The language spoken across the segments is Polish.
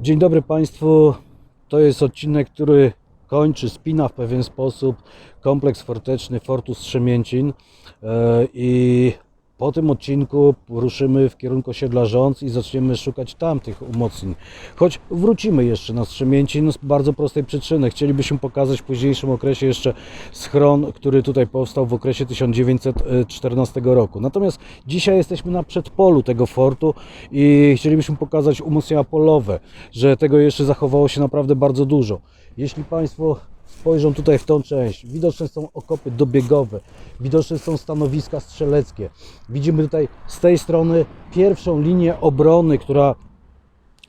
Dzień dobry Państwu. To jest odcinek, który kończy, spina w pewien sposób kompleks forteczny Fortus Strzemięcin E, i po tym odcinku ruszymy w kierunku osiedla Rządz i zaczniemy szukać tamtych umocnień. Choć wrócimy jeszcze na Strzemięcin z bardzo prostej przyczyny. Chcielibyśmy pokazać w późniejszym okresie jeszcze schron, który tutaj powstał w okresie 1914 roku. Natomiast dzisiaj jesteśmy na przedpolu tego fortu i chcielibyśmy pokazać umocnienia polowe, że tego jeszcze zachowało się naprawdę bardzo dużo. Jeśli Państwo spojrzą tutaj w tą część, widoczne są okopy dobiegowe, widoczne są stanowiska strzeleckie. Widzimy tutaj z tej strony pierwszą linię obrony, która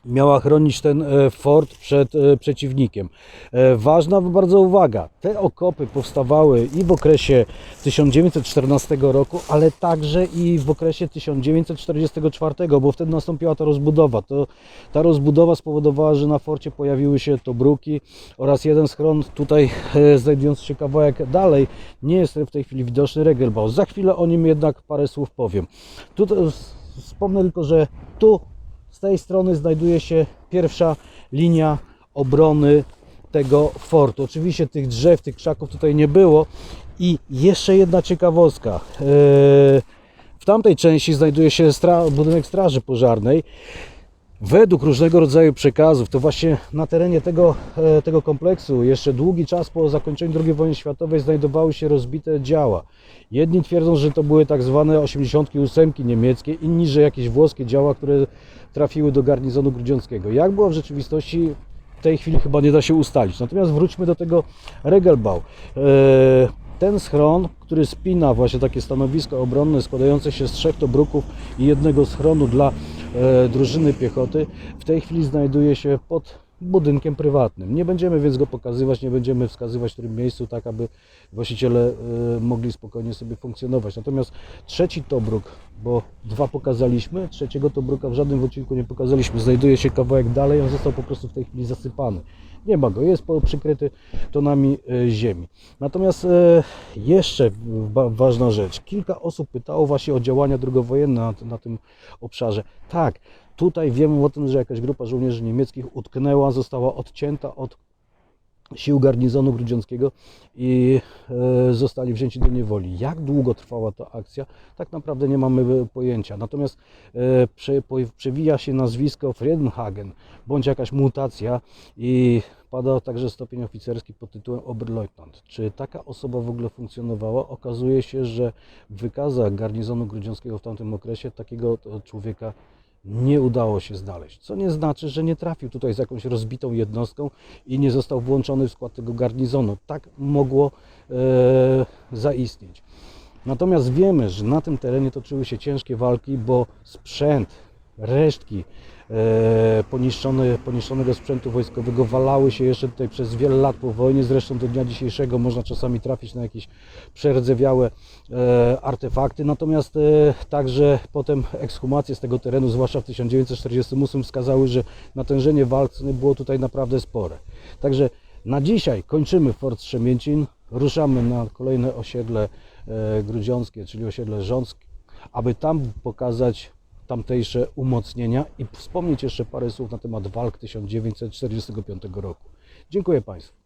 miała chronić ten e, fort przed e, przeciwnikiem. E, Ważna bardzo uwaga, te okopy powstawały i w okresie 1914 roku, ale także i w okresie 1944, bo wtedy nastąpiła ta rozbudowa. To, ta rozbudowa spowodowała, że na forcie pojawiły się tobruki oraz jeden schron tutaj znajdujący się kawałek dalej nie jest w tej chwili widoczny Regelbau. Za chwilę o nim jednak parę słów powiem. Tutaj wspomnę tylko, że tu z tej strony znajduje się pierwsza linia obrony tego fortu. Oczywiście tych drzew, tych krzaków tutaj nie było. I jeszcze jedna ciekawostka. Eee, W tamtej części znajduje się budynek Straży Pożarnej. Według różnego rodzaju przekazów, to właśnie na terenie tego, e, tego kompleksu jeszcze długi czas po zakończeniu II wojny światowej znajdowały się rozbite działa. Jedni twierdzą, że to były tak zwane 88 niemieckie, inni, że jakieś włoskie działa, które trafiły do garnizonu grudziąckiego. Jak było w rzeczywistości, w tej chwili chyba nie da się ustalić. Natomiast wróćmy do tego Regelbau. E, Ten schron, który spina właśnie takie stanowisko obronne składające się z trzech tobruków i jednego schronu dla drużyny piechoty, w tej chwili znajduje się pod budynkiem prywatnym. Nie będziemy więc go pokazywać, nie będziemy wskazywać w którym miejscu, tak aby właściciele e, mogli spokojnie sobie funkcjonować. Natomiast trzeci tobruk, bo dwa pokazaliśmy, trzeciego tobruka w żadnym odcinku nie pokazaliśmy, znajduje się kawałek dalej, on został po prostu w tej chwili zasypany. Nie ma go, jest przykryty tonami e, ziemi. Natomiast e, jeszcze wa- ważna rzecz. Kilka osób pytało właśnie o działania drugowojenne na, na tym obszarze. Tak, tutaj wiemy o tym, że jakaś grupa żołnierzy niemieckich utknęła, została odcięta od sił garnizonu grudziąckiego i e, zostali wzięci do niewoli. Jak długo trwała ta akcja, tak naprawdę nie mamy e, pojęcia. Natomiast e, przewija się nazwisko Friedenhagen, bądź jakaś mutacja i pada także stopień oficerski pod tytułem Oberleutnant. Czy taka osoba w ogóle funkcjonowała? Okazuje się, że w wykazach garnizonu grudziąckiego w tamtym okresie takiego człowieka nie udało się znaleźć. Co nie znaczy, że nie trafił tutaj z jakąś rozbitą jednostką i nie został włączony w skład tego garnizonu. Tak mogło e, zaistnieć. Natomiast wiemy, że na tym terenie toczyły się ciężkie walki, bo sprzęt, resztki e, poniszczone, poniszczonego sprzętu wojskowego walały się jeszcze tutaj przez wiele lat po wojnie. Zresztą do dnia dzisiejszego można czasami trafić na jakieś przerdzewiałe e, artefakty. Natomiast e, także potem ekshumacje z tego terenu, zwłaszcza w 1948 wskazały, że natężenie walczne było tutaj naprawdę spore. Także na dzisiaj kończymy Fort Strzemięcin, ruszamy na kolejne osiedle grudziąckie, czyli osiedle Rząskie, aby tam pokazać tamtejsze umocnienia i wspomnieć jeszcze parę słów na temat walk 1945 roku. Dziękuję Państwu.